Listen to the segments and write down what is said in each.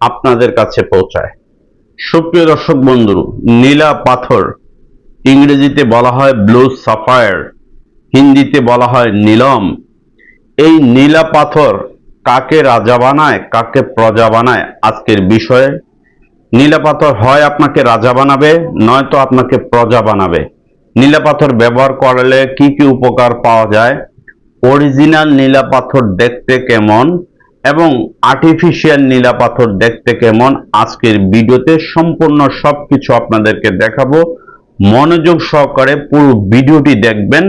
আপনাদের কাছে পৌঁছায়। সুপ্রিয় দর্শক বন্ধু, নীলা পাথর, ইংরেজিতে বলা হয় ব্লু সাফায়ার, হিন্দিতে বলা হয় নীলম। এই নীলা পাথর কাকে রাজা বানায়, কাকে প্রজা বানায়, আজকের বিষয়ে। নীলা পাথর হয় আপনাকে রাজা বানাবে, নয়তো আপনাকে প্রজা বানাবে। নীলা পাথর ব্যবহার করলে কি কি উপকার পাওয়া যায়? অরিজিনাল নীলা পাথর দেখতে কেমন? এবং আর্টিফিশিয়াল নীলা পাথর দেখতে কেমন? আজকের ভিডিওতে সম্পূর্ণ সবকিছু আপনাদেরকে দেখাবো। মনোযোগ সহকারে পুরো ভিডিওটি দেখবেন,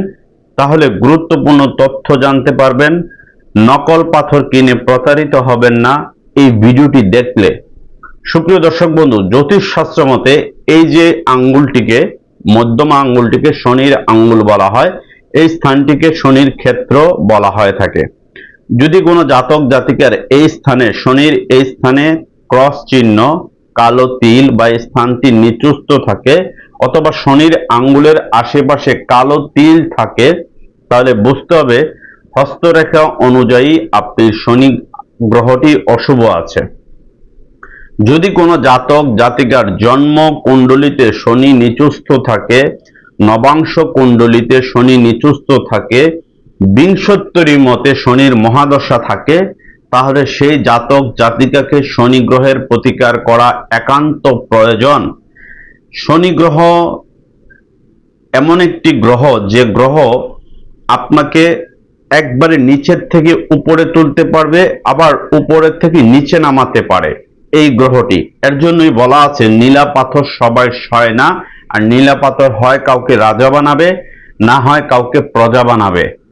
তাহলে গুরুত্বপূর্ণ তথ্য জানতে পারবেন। নকল পাথর কিনে প্রতারিত হবেন না এই ভিডিওটি দেখলে। সুপ্রিয় দর্শক বন্ধু জ্যোতিষ শাস্ত্র মতে এই যে আঙ্গুলটিকে, মধ্যমা আঙ্গুলটিকে শনির আঙ্গুল বলা হয়, এই স্থানটিকে শনির ক্ষেত্র বলা হয়ে থাকে। যদি কোনো জাতক জাতিকার এই স্থানে শনির এই স্থানে ক্রস চিহ্ন, কালো তিল বা স্থানটি নিচুস্থ থাকে অথবা শনির আঙ্গুলের আশেপাশে কালো তিল থাকে, তাহলে বুঝতে হবে হস্তরেখা অনুযায়ী আপনি শনি গ্রহটি অশুভ আছে। যদি কোনো জাতক জাতিকার জন্ম কুণ্ডলিতে শনি নিচুস্থ থাকে, নবাংশ কুণ্ডলিতে শনি নিচুস্থ থাকে বিংশোত্তরী মতে শনির মহাদশা থাকে, তাহলে সেই জাতক জাতিকাকে শনি গ্রহের প্রতিকার করা একান্ত প্রয়োজন। শনি গ্রহ এমন একটি গ্রহ, যে গ্রহ আপনাকে একবারে নিচের থেকে উপরে তুলতে পারবে, আবার উপরের থেকে নিচে নামাতে পারে এই গ্রহটি। এর জন্যই বলা আছে, নীলা পাথর সবাই সয় না, আর নীলা পাথর হয় কাউকে রাজা বানাবে, না হয় কাউকে প্রজা বানাবে।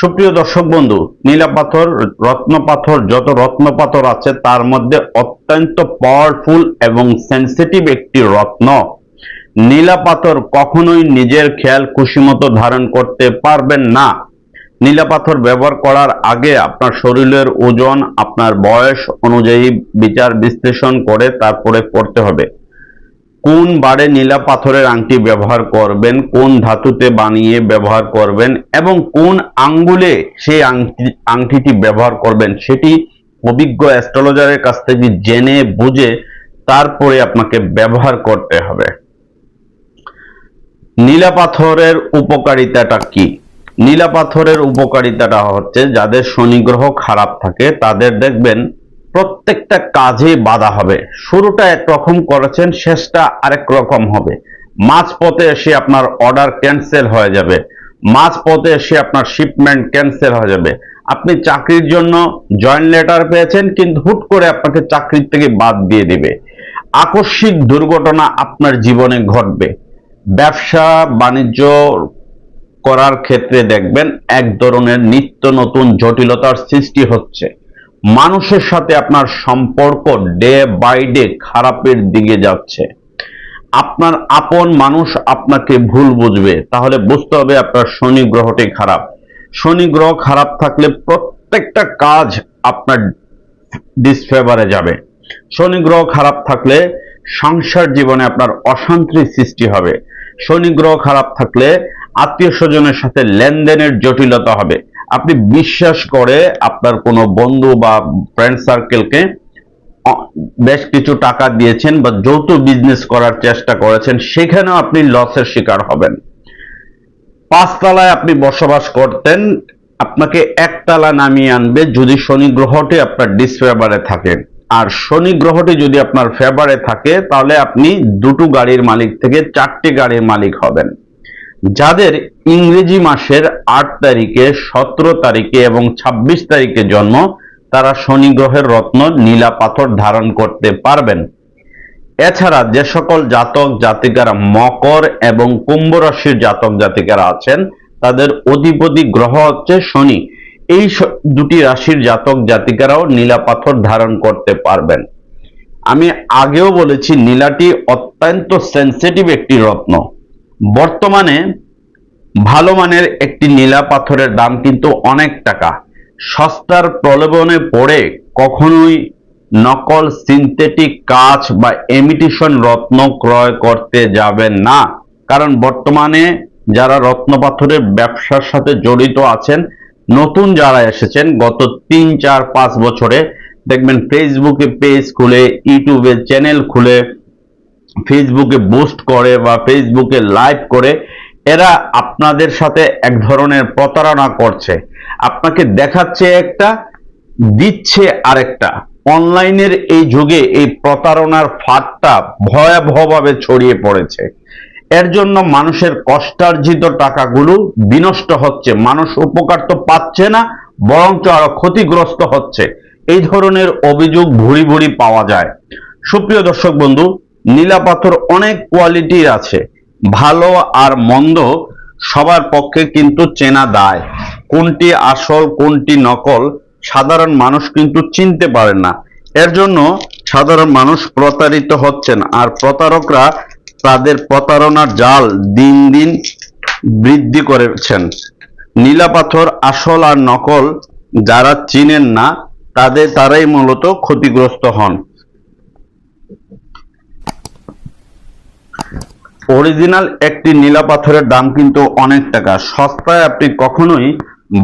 সুপ্রিয় দর্শক বন্ধু, নীলা পাথর, রত্ন পাথর, যত রত্ন পাথর আছে, তার মধ্যে অত্যন্ত পাওয়ারফুল এবং সেন্সিটিভ একটি রত্ন। নীলা পাথর কখনোই নিজের খেয়াল খুশি মতো ধারণ করতে পারবেন না। নীলা পাথর ব্যবহার করার আগে আপনার শরীরের ওজন, আপনার বয়স অনুযায়ী বিচার বিশ্লেষণ করে তারপরে করতে হবে। কোন বারে নীলা পাথরের আংটি ব্যবহার করবেন, কোন ধাতুতে বানিয়ে ব্যবহার করবেন এবং কোন আঙ্গুলে সেই আংটি, আংটিটি ব্যবহার করবেন সেটি অভিজ্ঞ অ্যাস্ট্রোলজারের কাছ থেকে জেনে বুঝে তারপরে আপনাকে ব্যবহার করতে হবে। নীলা পাথরের উপকারিতাটা কি? নীলা পাথরের উপকারিতাটা হচ্ছে যাদের শনি গ্রহ খারাপ থাকে তাদের দেখবেন প্রত্যেকটা কাজে বাধা হবে। শুরুটা একরকম করেছেন, শেষটা আরেক রকম হবে। মাঝ পথে এসে আপনার অর্ডার ক্যান্সেল হয়ে যাবে। মাঝ পথে এসে আপনার শিপমেন্ট ক্যান্সেল হয়ে যাবে। আপনি চাকরির জন্য জয়েন লেটার পেয়েছেন, কিন্তু হুট করে আপনাকে চাকরির থেকে বাদ দিয়ে দিবে। আকস্মিক দুর্ঘটনা আপনার জীবনে ঘটবে। ব্যবসা বাণিজ্য করার ক্ষেত্রে দেখবেন এক ধরনের নিত্য নতুন জটিলতার সৃষ্টি হচ্ছে। মানুষের সাথে আপনার সম্পর্ক ডে বাই ডে খারাপের দিকে যাচ্ছে। আপনার আপন মানুষ আপনাকে ভুল বুঝবে, তাহলে বুঝতে হবে আপনার শনি গ্রহটি খারাপ। শনি গ্রহ খারাপ থাকলে প্রত্যেকটা কাজ আপনার ডিসফেভারে যাবে। শনি গ্রহ খারাপ থাকলে সংসার জীবনে আপনার অশান্তির সৃষ্টি হবে। শনি গ্রহ খারাপ থাকলে আত্মীয় স্বজনের সাথে লেনদেনের জটিলতা হবে। আপনি বিশ্বাস করে আপনার কোনো বন্ধু বা ফ্রেন্ড সার্কেলকে বেশ কিছু টাকা দিয়েছেন বা যৌথ বিজনেস করার চেষ্টা করেছেন, সেখানেও আপনি লসের শিকার হবেন। পাঁচতলায় আপনি বসবাস করতেন, আপনাকে একতলা নামিয়ে আনবে যদি শনি গ্রহটি আপনার ডিসফেভারে থাকে। আর শনি গ্রহটি যদি আপনার ফেভারে থাকে, তাহলে আপনি দুটো গাড়ির মালিক থেকে চারটি গাড়ির মালিক হবেন। যাদের ইংরেজি মাসের আট তারিখে সতেরো তারিখে এবং ২৬ তারিখে জন্ম, তারা শনি গ্রহের রত্ন নীলা পাথর ধারণ করতে পারবেন। এছাড়া যে সকল জাতক জাতিকারা মকর এবং কুম্ভ রাশির জাতক জাতিকারা আছেন, তাদের অধিপতি গ্রহ হচ্ছে শনি। এই দুটি রাশির জাতক জাতিকারাও নীলা পাথর ধারণ করতে পারবেন। আমি আগেও বলেছি, নীলাটি অত্যন্ত সেন্সিটিভ একটি রত্ন। বর্তমানে ভালো মানের একটি নীলা পাথরের দাম কিন্তু অনেক টাকা। সস্তার প্রলোভনে পড়ে কখনোই নকল সিনথেটিক কাঁচ বা এমিটেশন রত্ন ক্রয় করতে যাবেন না। কারণ বর্তমানে যারা রত্ন পাথরের ব্যবসার সাথে জড়িত আছেন, নতুন যারা এসেছেন, গত তিন, চার, পাঁচ বছরে দেখবেন ফেসবুকে পেজ খুলে ইউটিউবে চ্যানেল খুলে ফেসবুকে বুস্ট করে বা ফেসবুকে লাইভ করে, এরা আপনাদের সাথে এক ধরনের প্রতারণা করছে। আপনাকে দেখাচ্ছে একটা, দিচ্ছে আরেকটা। অনলাইনের এই যুগে এই প্রতারণার ফাঁদটা ভয়াবহভাবে ছড়িয়ে পড়েছে। এর জন্য মানুষের কষ্টার্জিত টাকাগুলো বিনষ্ট হচ্ছে। মানুষ উপকার তো পাচ্ছে না, বরঞ্চ আরও ক্ষতিগ্রস্ত হচ্ছে। এই ধরনের অভিযোগ ভুরি ভুরি পাওয়া যায়। সুপ্রিয় দর্শক বন্ধু নীলা পাথর অনেক কোয়ালিটির আছে। ভালো আর মন্দ সবার পক্ষে কিন্তু চেনা দায়। কোনটি আসল, কোনটি নকল, সাধারণ মানুষ কিন্তু চিনতে পারেন না। এর জন্য সাধারণ মানুষ প্রতারিত হচ্ছেন আর প্রতারকরা তাদের প্রতারণার জাল দিন দিন বৃদ্ধি করেছেন। নীলা পাথর আসল আর নকল যারা চিনেন না, তাদের, তারাই মূলত ক্ষতিগ্রস্ত হন। অরিজিনাল একটি নীলা পাথরের দাম কিন্তু অনেক টাকা। সস্তায় আপনি কখনোই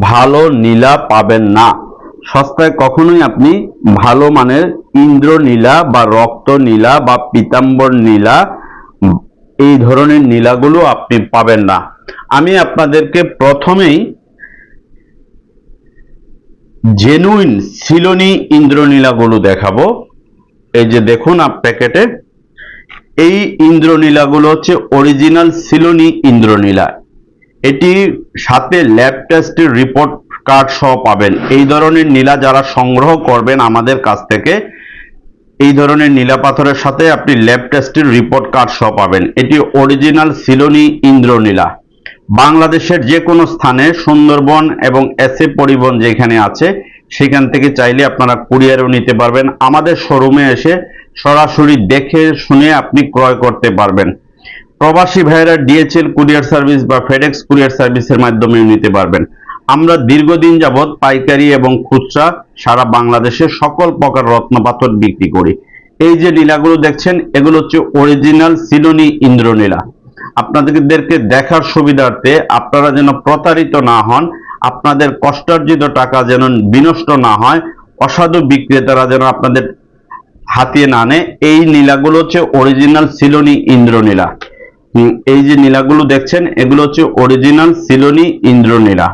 ভালো নীলা পাবেন না। সস্তায় কখনোই আপনি ভালো মানের ইন্দ্র নীলা বা রক্ত নীলা বা পিতাম্বর নীলা, এই ধরনের নীলাগুলো আপনি পাবেন না। আমি আপনাদেরকে প্রথমেই জেনুইন সিলোনি ইন্দ্রনীলাগুলো দেখাবো। এই যে দেখুন, আপ প্যাকেটে এই ইন্দ্রনীলাগুলো হচ্ছে অরিজিনাল সিলোনি ইন্দ্রনীলা। এটি সাথে ল্যাব টেস্টের রিপোর্ট কার্ড সহ পাবেন। এই ধরনের নীলা যারা সংগ্রহ করবেন আমাদের কাছ থেকে, এই ধরনের নীলা পাথরের সাথে আপনি ল্যাব টেস্টের রিপোর্ট কার্ড সহ পাবেন। এটি অরিজিনাল সিলোনি ইন্দ্রনীলা। বাংলাদেশের যে কোনো স্থানে সুন্দরবন এবং এসএ পরিবহন যেখানে আছে সেখান থেকে চাইলে আপনারা কুরিয়ারও নিতে পারবেন। আমাদের শোরুমে এসে সরাসরি দেখে শুনে আপনি ক্রয় করতে পারবেন। প্রবাসী ভাইয়েরা ডিএচএল কুরিয়ার সার্ভিস বা ফেডেক্স কুরিয়ার সার্ভিসের মাধ্যমে নিতে পারবেন। আমরা দীর্ঘদিন যাবৎ পাইকারি এবং খুচরা সারা বাংলাদেশে সকল প্রকার রত্নপাথর বিক্রি করি। এই যে নীলাগুলো দেখছেন, এগুলো হচ্ছে অরিজিনাল সিলোনি ইন্দ্রনীলা। আপনাদেরকে দেখার সুবিধার্থে আপনারা যেন প্রতারিত না হন আপনাদের কষ্টার্জিত টাকা যেন বিনষ্ট না হয়, অসাধু বিক্রেতারা যেন আপনাদের হাতিয়ে না নেয় এই নীলাগুলো হচ্ছে অরিজিনাল সিলোনি ইন্দ্রনীলা। এই যে নীলাগুলো দেখছেন, এগুলো হচ্ছে অরিজিনাল সিলোনি ইন্দ্রনীলা।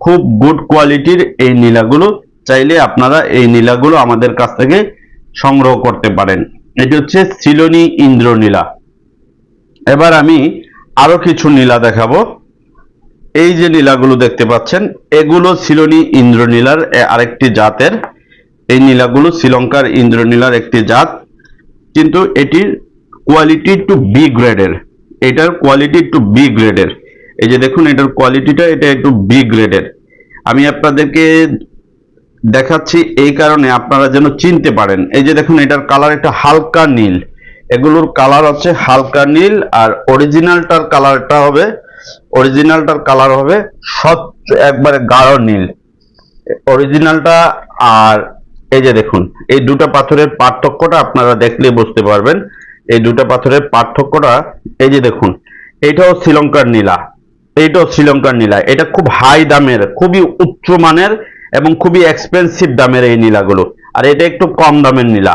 খুব গুড কোয়ালিটির এই নীলাগুলো, চাইলে আপনারা এই নীলাগুলো আমাদের কাছ থেকে সংগ্রহ করতে পারেন। এটি হচ্ছে সিলোনি ইন্দ্রনীলা। এবার আমি আরও কিছু নীলা দেখাবো। এই যে নীলাগুলো দেখতে পাচ্ছেন, এগুলো সিলোনি ইন্দ্রনীলার আরেকটি জাতের। এই নীলাগুলো শ্রীলঙ্কার ইন্দ্রনীলার একটি জাত। কিন্তু এটির কোয়ালিটি টু বি গ্রেডের এটার কোয়ালিটি টু বি গ্রেডের এই যে দেখুন, এটার কোয়ালিটিটা এটা একটু বি গ্রেডের আমি আপনাদেরকে দেখাচ্ছি এই কারণে আপনারা যেন চিনতে পারেন। এই যে দেখুন, এটার কালার একটা হালকা নীল। এগুলোর কালার হচ্ছে হালকা নীল, আর অরিজিনালটার কালারটা হবে অরিজিনালটার কালার হবে স্বচ্ছ একবারে গাঢ় নীল। অরিজিনালটা আর এই যে দেখুন, এই দুটো পাথরের পার্থক্যটা আপনারা দেখলে বুঝতে পারবেন। এই দুটো পাথরের পার্থক্যটা, এই যে দেখুন, এইটাও শ্রীলঙ্কার নীলা, এইটাও শ্রীলঙ্কার নীলা। এটা খুব হাই দামের, খুবই উচ্চ মানের এবং খুবই এক্সপেন্সিভ দামের এই নীলাগুলো। আর এটা একটু কম দামের নীলা।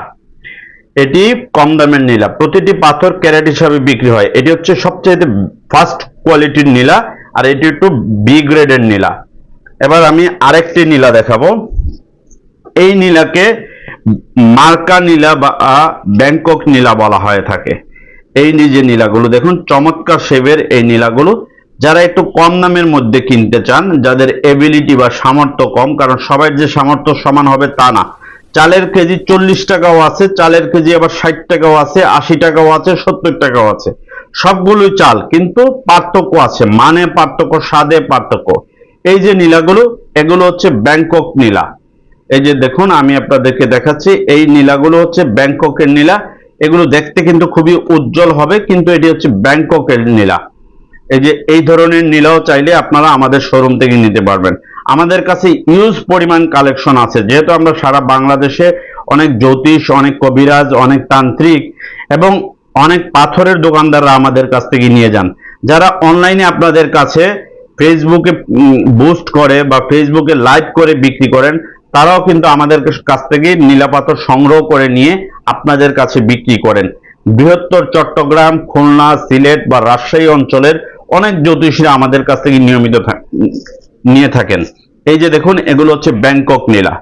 এটি কম দামের নীলা। প্রতিটি পাথর ক্যারেট হিসাবে বিক্রি হয়। এটি হচ্ছে সবচেয়ে ফার্স্ট কোয়ালিটির নীলা আর এটি একটু বি গ্রেডের নীলা। এবার আমি আরেকটি নীলা দেখাবো। এই নীলাকে মার্কা নীলা বা ব্যাংকক নীলা বলা হয়ে থাকে। এই যে নীলাগুলো, দেখুন, চমৎকার শেপের এই নীলাগুলো। যারা একটু কম দামের মধ্যে কিনতে চান, যাদের এবিলিটি বা সামর্থ্য কম, কারণ সবাই যে সামর্থ্য সমান হবে তা না। চালের কেজি চল্লিশ টাকাও আছে, চালের কেজি আবার ষাট টাকাও আছে, আশি টাকাও আছে, সত্তর টাকাও আছে। সবগুলোই চাল, কিন্তু পার্থক্য আছে। মানে পার্থক্য, স্বাদে পার্থক্য। এই যে নীলাগুলো, এগুলো হচ্ছে ব্যাংকক নীলা। এই যে দেখুন, আমি আপনাদেরকে দেখাচ্ছি, এই নীলাগুলো হচ্ছে ব্যাংককের নীলা। এগুলো দেখতে কিন্তু খুবই উজ্জ্বল হবে, কিন্তু এটি হচ্ছে ব্যাংককের নীলা। এই যে এই ধরনের নীলাও চাইলে আপনারা আমাদের শোরুম থেকে নিতে পারবেন। আমাদের কাছে ইউজ পরিমাণ কালেকশন আছে। যেহেতু আমরা সারা বাংলাদেশে অনেক জ্যোতিষ, অনেক কবিরাজ, অনেক তান্ত্রিক এবং অনেক পাথরের দোকানদাররা আমাদের কাছ থেকে নিয়ে যান। যারা অনলাইনে আপনাদের কাছে ফেসবুকে বুস্ট করে বা ফেসবুকে লাইভ করে বিক্রি করেন, তারাও কিন্তু আমাদের কাছ থেকে নীলা পাথর সংগ্রহ করে নিয়ে আপনাদের কাছে বিক্রি করেন। বৃহত্তর চট্টগ্রাম, খুলনা, সিলেট বা রাজশাহী অঞ্চলের অনেক জ্যোতিষীরা আমাদের কাছ থেকে নিয়মিত নিয়ে থাকেন। এই যে দেখুন, এগুলো হচ্ছে ব্যাংকক নীলা।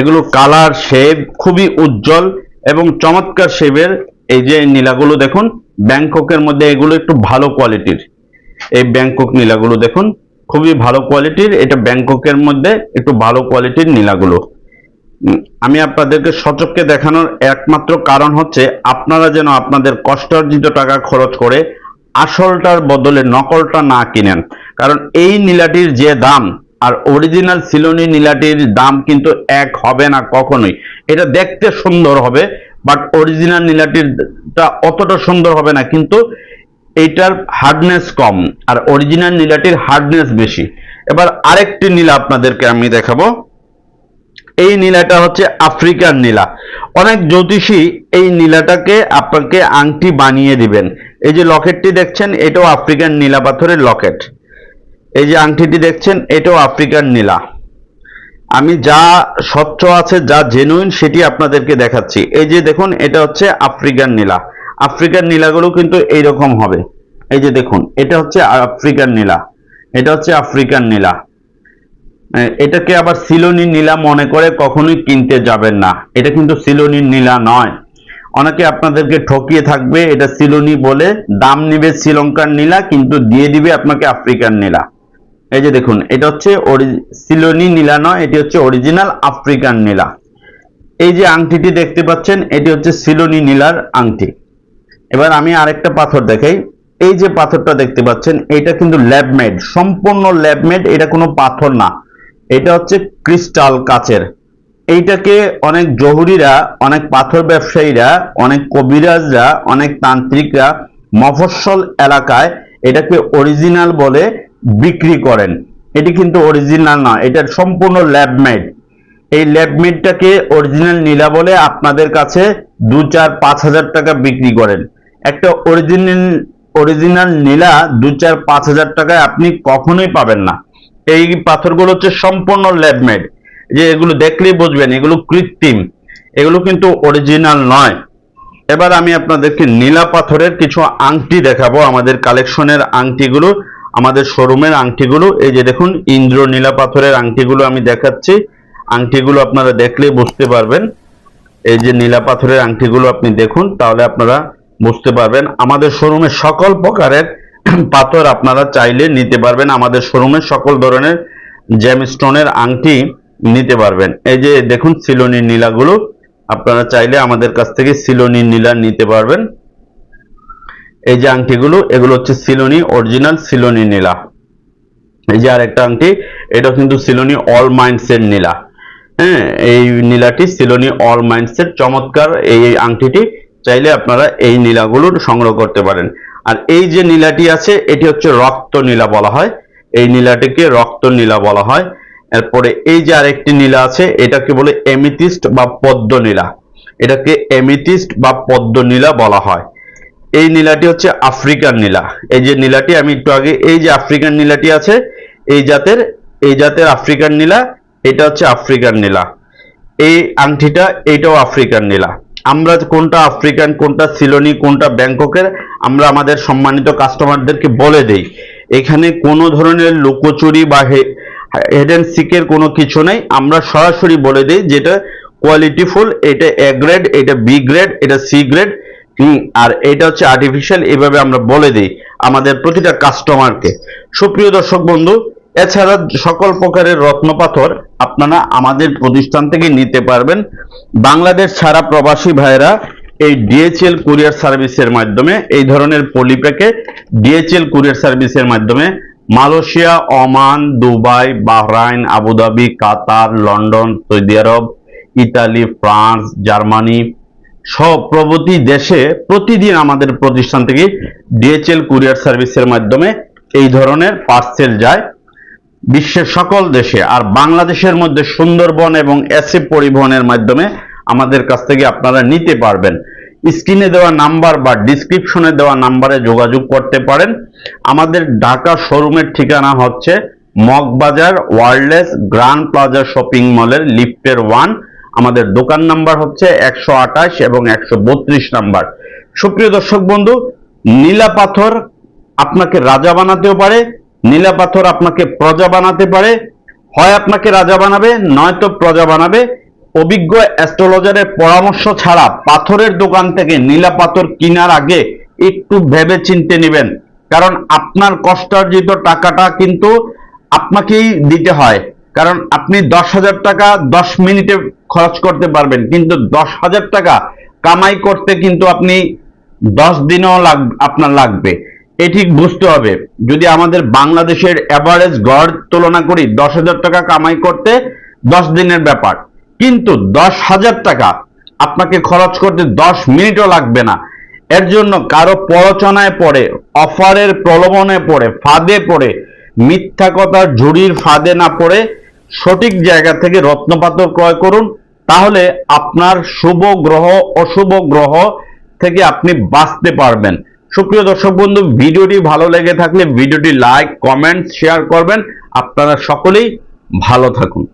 এগুলো কালার, শেপ খুবই উজ্জ্বল এবং চমৎকার শেপের এই যে নীলাগুলো দেখুন, ব্যাংককের মধ্যে এগুলো একটু ভালো কোয়ালিটির। এই ব্যাংকক নীলাগুলো দেখুন, খুবই ভালো কোয়ালিটির। এটা ব্যাংককের মধ্যে একটু ভালো কোয়ালিটির নীলাগুলো। আমি আপনাদেরকে সচককে দেখানোর একমাত্র কারণ হচ্ছে, আপনারা যেন আপনাদের কষ্টার্জিত টাকা খরচ করে আসলটার বদলে নকলটা না কিনেন। কারণ এই নীলাটির যে দাম, আর অরিজিনাল সিলোনি নীলাটির দাম কিন্তু এক হবে না কখনোই। এটা দেখতে সুন্দর হবে বাট অরিজিনাল নীলাটিরটা অতটা সুন্দর হবে না, কিন্তু এইটার হার্ডনেস কম, আর অরিজিনাল নীলাটির হার্ডনেস বেশি। এবার আরেকটি নীলা আপনাদেরকে আমি দেখাবো। এই নীলাটা হচ্ছে আফ্রিকান নীলা। অনেক জ্যোতিষী এই নীলাটাকে আপনাকে আংটি বানিয়ে দিবেন। এই যে লকেটটি দেখছেন, এটাও আফ্রিকান নীলা পাথরের লকেট। এই যে আংটিটি দেখছেন, এটাও আফ্রিকান নীলা। আমি যা স্বচ্ছ আছে, যা জেনুইন সেটি আপনাদেরকে দেখাচ্ছি। এই যে দেখুন, এটা হচ্ছে আফ্রিকান নীলা। আফ্রিকান নীলাগুলো কিন্তু এইরকম হবে। এই যে দেখুন, এটা হচ্ছে আফ্রিকান নীলা। এটা হচ্ছে আফ্রিকান নীলা। এটাকে আবার সিলোনি নীলা মনে করে কখনোই কিনতে যাবেন না। এটা কিন্তু সিলোনি নীলা নয়। অনেকে আপনাদেরকে ঠকিয়ে থাকবে, এটা সিলোনি বলে, দাম নিবে শ্রীলঙ্কার নীলা, কিন্তু দিয়ে দিবে আপনাকে আফ্রিকান নীলা। এই যে দেখুন, এটা হচ্ছে সিলোনি নীলা নয়, এটি হচ্ছে অরিজিনাল আফ্রিকান নীলা। এই যে আংটিটি দেখতে পাচ্ছেন, এটি হচ্ছে সিলোনি নীলার আংটি। এবার আমি আরেকটা পাথর দেখাই। এই যে পাথরটা দেখতে পাচ্ছেন, এটা কিন্তু ল্যাবমেড সম্পূর্ণ ল্যাবমেড এটা কোনো পাথর না। এটা হচ্ছে ক্রিস্টাল কাচের। এইটাকে অনেক জহুরিরা, অনেক পাথর ব্যবসায়ীরা, অনেক কবিরাজরা, অনেক তান্ত্রিকরা মফস্বল এলাকায় এটাকে অরিজিনাল বলে বিক্রি করেন। এটি কিন্তু অরিজিনাল না, এটা সম্পূর্ণ ল্যাবমেড এই ল্যাবমেডটাকে অরিজিনাল নীলা বলে আপনাদের কাছে দু চার পাঁচ হাজার টাকা বিক্রি করেন। একটা অরিজিনাল অরিজিনাল নীলা দু চার পাঁচ হাজার টাকায় আপনি কখনোই পাবেন না। এই পাথরগুলো হচ্ছে সম্পূর্ণ ল্যাবমেড যে এগুলো দেখলেই বুঝবেন, এগুলো কৃত্রিম, এগুলো কিন্তু অরিজিনাল নয়। এবার আমি আপনাদেরকে নীলা পাথরের কিছু আংটি দেখাবো, আমাদের কালেকশনের আংটিগুলো, আমাদের শোরুমের আংটিগুলো। এই যে দেখুন, ইন্দ্র নীলা পাথরের আংটিগুলো আমি দেখাচ্ছি। আংটিগুলো আপনারা দেখলেই বুঝতে পারবেন। এই যে নীলা পাথরের আংটিগুলো আপনি দেখুন, তাহলে আপনারা বুঝতে পারবেন। আমাদের শোরুমে সকল প্রকারের পাথর আপনারা চাইলে নিতে পারবেন। আমাদের শোরুমে সকল ধরনের জ্যামস্টোনের আংটি নিতে পারবেন। এই যে দেখুন, সিলোনি নীলাগুলো, আপনারা চাইলে আমাদের কাছ থেকে সিলোনি নীলা নিতে পারবেন। এই যে আংটিগুলো, এগুলো হচ্ছে সিলোনি অরিজিনাল সিলোনি নীলা। এই যে আরেকটা আংটি, এটা কিন্তু সিলোনি অল মাইন্ডসের নীলা। হ্যাঁ এই নীলাটি সিলোনি অল মাইন্ডসের চমৎকার এই এই আংটিটি, চাইলে আপনারা এই নীলাগুলো সংগ্রহ করতে পারেন। আর এই যে নীলাটি আছে, এটি হচ্ছে রক্ত নীলা বলা হয়। এই নীলাটিকে রক্ত নীলা বলা হয়। এরপরে এই যে আরেকটি নীলা আছে, এটাকে বলে এমিথিস্ট বা পদ্ম নীলা। এটাকে এমিথিস্ট বা পদ্ম নীলা বলা হয়। এই নীলাটি হচ্ছে আফ্রিকান নীলা। এই যে নীলাটি, আমি একটু আগে, এই যে আফ্রিকান নীলাটি আছে, এই জাতের এই জাতের আফ্রিকান নীলা, এটা হচ্ছে আফ্রিকান নীলা। এই আংটিটা এইটাও আফ্রিকান নীলা। আমরা কোনটা আফ্রিকান, কোনটা সিলোনি, কোনটা ব্যাংককের, আমরা আমাদের সম্মানিত কাস্টমারদেরকে বলে দেই। এখানে কোনো ধরনের লুকোচুরি বা হেডেন সিকের কোনো কিছু নেই। আমরা সরাসরি বলে দিই যেটা কোয়ালিটি ফুল এটা এ গ্রেড এটা বি গ্রেড এটা সি গ্রেড আর এটা হচ্ছে আর্টিফিশিয়াল এভাবে আমরা বলে দিই আমাদের প্রতিটা কাস্টমারকে সুপ্রিয় দর্শক বন্ধু, এছাড়া সকল প্রকারের রত্নপাথর আপনারা আমাদের প্রতিষ্ঠান থেকে নিতে পারবেন। বাংলাদেশ ছাড়া প্রবাসী ভাইরা এই ডিএচএল কুরিয়ার সার্ভিসের মাধ্যমে, এই ধরনের পলিপ্যাকে ডিএচএল কুরিয়ার সার্ভিসের মাধ্যমে Malaysia, Oman, Dubai, Bahrain, Abu Dhabi, Qatar, London, Saudi Arab, Italy, France, Germany সব প্রভৃতি দেশে প্রতিদিন আমাদের প্রতিষ্ঠান থেকে ডিএচএল কুরিয়ার সার্ভিসের মাধ্যমে এই ধরনের পার্সেল যায়। বিশ্বের সকল দেশে আর বাংলাদেশের মধ্যে সুন্দরবন এবং এসএ পরিবহনের মাধ্যমে আমাদের কাছ থেকে আপনারা নিতে পারবেন। স্ক্রিনে দেওয়া নাম্বার বা ডিসক্রিপশনে দেওয়া নাম্বারে যোগাযোগ করতে পারেন। আমাদের ঢাকা শোরুমের ঠিকানা হচ্ছে Moghbazar wireless grand plaza shopping মলের লিফটের ওয়ান। আমাদের দোকান নাম্বার হচ্ছে একশো আঠাশ এবং একশো বত্রিশ নাম্বার। সুপ্রিয় দর্শক বন্ধু, নীলা পাথর আপনাকে রাজা বানাতেও পারে, নীলা পাথর আপনাকে প্রজা বানাতে পারে। হয় আপনাকে রাজা বানাবে, নয়তো প্রজা বানাবে। অভিজ্ঞ অ্যাস্ট্রোলজারের পরামর্শ ছাড়া পাথরের দোকান থেকে নীলা পাথর কেনার আগে একটু ভেবে চিনতে নেবেন। কারণ আপনার কষ্টার্জিত টাকাটা কিন্তু আপনাকেই দিতে হয়। কারণ আপনি দশ হাজার টাকা দশ মিনিটে খরচ করতে পারবেন। কিন্তু দশ হাজার টাকা কামাই করতে কিন্তু আপনি দশ দিনও লাগ, আপনার লাগবে। এটি বুঝতে হবে। যদি আমাদের বাংলাদেশের অ্যাভারেজ গড় তুলনা করি, দশ হাজার টাকা কামাই করতে দশ দিনের ব্যাপার। কিন্তু দশ হাজার টাকা আপনাকে খরচ করতে দশ মিনিটও লাগবে না। এর জন্য কারও প্ররোচনায় পড়ে, অফারের প্রলোভনে পড়ে, ফাঁদে পড়ে, মিথ্যা কথার ঝুড়ির ফাঁদে না পড়ে সঠিক জায়গা থেকে রত্নপাথর ক্রয় করুন। তাহলে আপনার শুভ গ্রহ, অশুভ গ্রহ থেকে আপনি বাঁচতে পারবেন। সুপ্রিয় দর্শক বন্ধু, ভিডিওটি ভালো লেগে থাকলে ভিডিওটি লাইক, কমেন্ট, শেয়ার করবেন। আপনারা সকলেই ভালো থাকুন।